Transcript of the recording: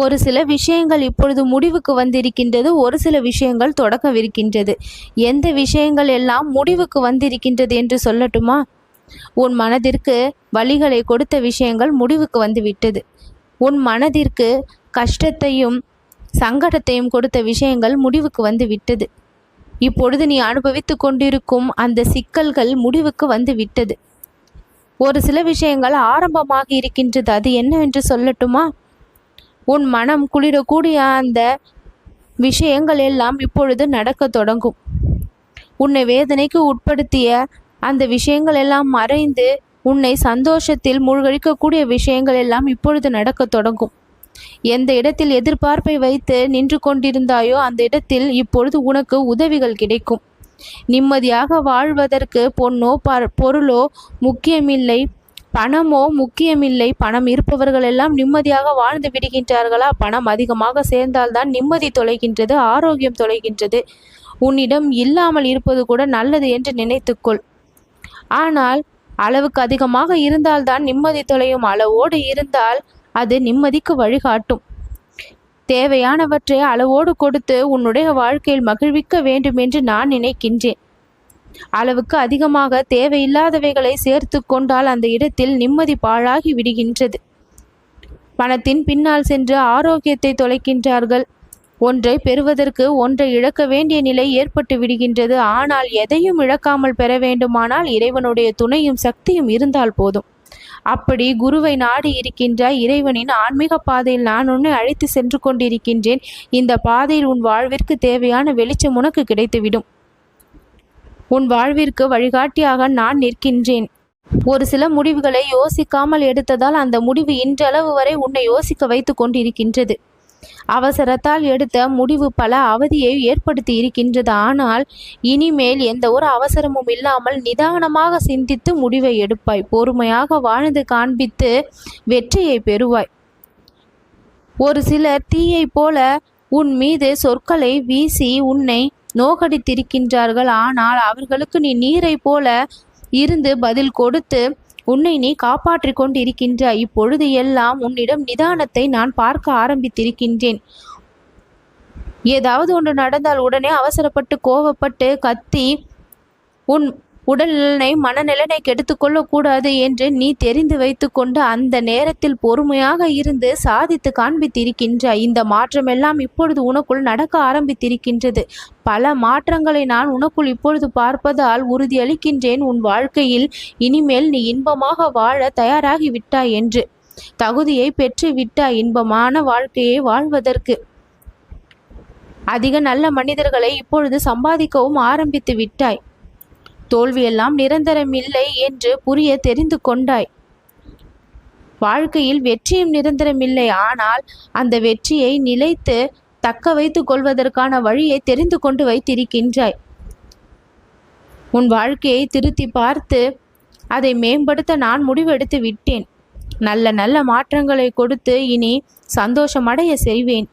ஒரு சில விஷயங்கள் இப்பொழுது முடிவுக்கு வந்திருக்கின்றது ஒரு சில விஷயங்கள் தொடக்கவிருக்கின்றது. எந்த விஷயங்கள் எல்லாம் முடிவுக்கு வந்திருக்கின்றது என்று சொல்லட்டுமா? உன் மனதிற்கு வழிகளை கொடுத்த விஷயங்கள் முடிவுக்கு வந்து விட்டது உன் மனதிற்கு கஷ்டத்தையும் சங்கடத்தையும் கொடுத்த விஷயங்கள் முடிவுக்கு வந்து விட்டது இப்பொழுது நீ அனுபவித்து கொண்டிருக்கும் அந்த சிக்கல்கள் முடிவுக்கு வந்து விட்டது ஒரு சில விஷயங்கள் ஆரம்பமாக இருக்கின்றது அது என்னவென்று சொல்லட்டுமா? உன் மனம் குளிரக்கூடிய அந்த விஷயங்கள் எல்லாம் இப்பொழுது நடக்கத் தொடங்கும். உன்னை வேதனைக்கு உட்படுத்திய அந்த விஷயங்கள் எல்லாம் மறைந்து உன்னை சந்தோஷத்தில் மூழ்கடிக்கக்கூடிய விஷயங்கள் எல்லாம் இப்பொழுது நடக்கத் தொடங்கும். எந்த இடத்தில் எதிர்பார்ப்பை வைத்து நின்று கொண்டிருந்தாயோ அந்த இடத்தில் இப்பொழுது உனக்கு உதவிகள் கிடைக்கும். நிம்மதியாக வாழ்வதற்கு பொன்னோ ப பொருளோ முக்கியமில்லை. பணமோ முக்கியமில்லை. பணம் இருப்பவர்கள் எல்லாம் நிம்மதியாக வாழ்ந்து விடுகின்றார்களா? பணம் அதிகமாக சேர்ந்தால்தான் நிம்மதி தொலைகின்றது ஆரோக்கியம் தொலைகின்றது. உன்னிடம் இல்லாமல் இருப்பது கூட நல்லது என்று நினைத்துக்கொள். ஆனால் அளவுக்கு அதிகமாக இருந்தால்தான் நிம்மதி தொலையும். அளவோடு இருந்தால் அது நிம்மதிக்கு வழிகாட்டும். தேவையானவற்றை அளவோடு கொடுத்து உன்னுடைய வாழ்க்கையில் மகிழ்விக்க வேண்டும் என்று நான் நினைக்கின்றேன். அளவுக்கு அதிகமாக தேவையில்லாதவைகளை சேர்த்து கொண்டால் அந்த இடத்தில் நிம்மதி பாழாகி விடுகின்றது. பணத்தின் பின்னால் சென்று ஆரோக்கியத்தை தொலைக்கின்றார்கள். ஒன்றை பெறுவதற்கு ஒன்றை இழக்க வேண்டிய நிலை ஏற்பட்டு விடுகின்றது. ஆனால் எதையும் இழக்காமல் பெற வேண்டுமானால் இறைவனுடைய துணையும் சக்தியும் இருந்தால் போதும். அப்படி குருவை நாடி இருக்கின்ற இறைவனின் ஆன்மீக பாதையில் நான் உன்னை அழைத்து சென்று கொண்டிருக்கின்றேன். இந்த பாதையில் உன் வாழ்விற்கு தேவையான வெளிச்சம் உனக்கு கிடைத்துவிடும். உன் வாழ்விற்கு வழிகாட்டியாக நான் நிற்கின்றேன். ஒரு சில முடிவுகளை யோசிக்காமல் எடுத்ததால் அந்த முடிவு இன்றளவு வரை உன்னை யோசிக்க வைத்து கொண்டிருக்கின்றது. அவசரத்தால் எடுத்த முடிவு பல அவதியை ஏற்படுத்தி இருக்கின்றது. ஆனால் இனிமேல் எந்த ஒரு அவசரமும் இல்லாமல் நிதானமாக சிந்தித்து முடிவை எடுப்பாய். பொறுமையாக வாழ்ந்து காண்பித்து வெற்றியை பெறுவாய். ஒரு சிலர் தீயைப் போல உன் மீது சொற்களை வீசி உன்னை நோகடித்திருக்கின்றார்கள் ஆனால் அவர்களுக்கு நீ நீரை போல இருந்து பதில் கொடுத்து உன்னை நீ காப்பாற்றிக் கொண்டிருக்கின்றாய். இப்பொழுது எல்லாம் உன்னிடம் நிதானத்தை நான் பார்க்க ஆரம்பித்திருக்கின்றேன். ஏதாவது ஒன்று நடந்தால் உடனே அவசரப்பட்டு கோவப்பட்டு கத்தி உன் உடல்நலனை மனநிலனை கெடுத்துக்கொள்ளக்கூடாது என்று நீ தெரிந்து வைத்துக்கொண்டு அந்த நேரத்தில் பொறுமையாக இருந்து சாதித்து காண்பித்திருக்கின்றாய் இந்த மாற்றமெல்லாம் இப்பொழுது உனக்குள் நடக்க ஆரம்பித்திருக்கின்றது. பல மாற்றங்களை நான் உனக்குள் இப்பொழுது பார்ப்பதால் உறுதியளிக்கின்றேன். உன் வாழ்க்கையில் இனிமேல் நீ இன்பமாக வாழ தயாராகி விட்டாய் என்று. தகுதியை பெற்று விட்டாய் இன்பமான வாழ்க்கையை வாழ்வதற்கு. அதிக நல்ல மனிதர்களை இப்பொழுது சம்பாதிக்கவும் ஆரம்பித்து விட்டாய். தோல்வியெல்லாம் நிரந்தரமில்லை என்று புரிய தெரிந்து கொண்டாய். வாழ்க்கையில் வெற்றியும் நிரந்தரமில்லை. ஆனால் அந்த வெற்றியை நிலைத்து தக்க வைத்துக் கொள்வதற்கான வழியை தெரிந்து கொண்டு வைத்திருக்கின்றாய். உன் வாழ்க்கையை திருத்தி பார்த்து அதை மேம்படுத்த நான் முடிவெடுத்து விட்டேன். நல்ல நல்ல மாற்றங்களை கொடுத்து இனி சந்தோஷமடைய செய்வேன்.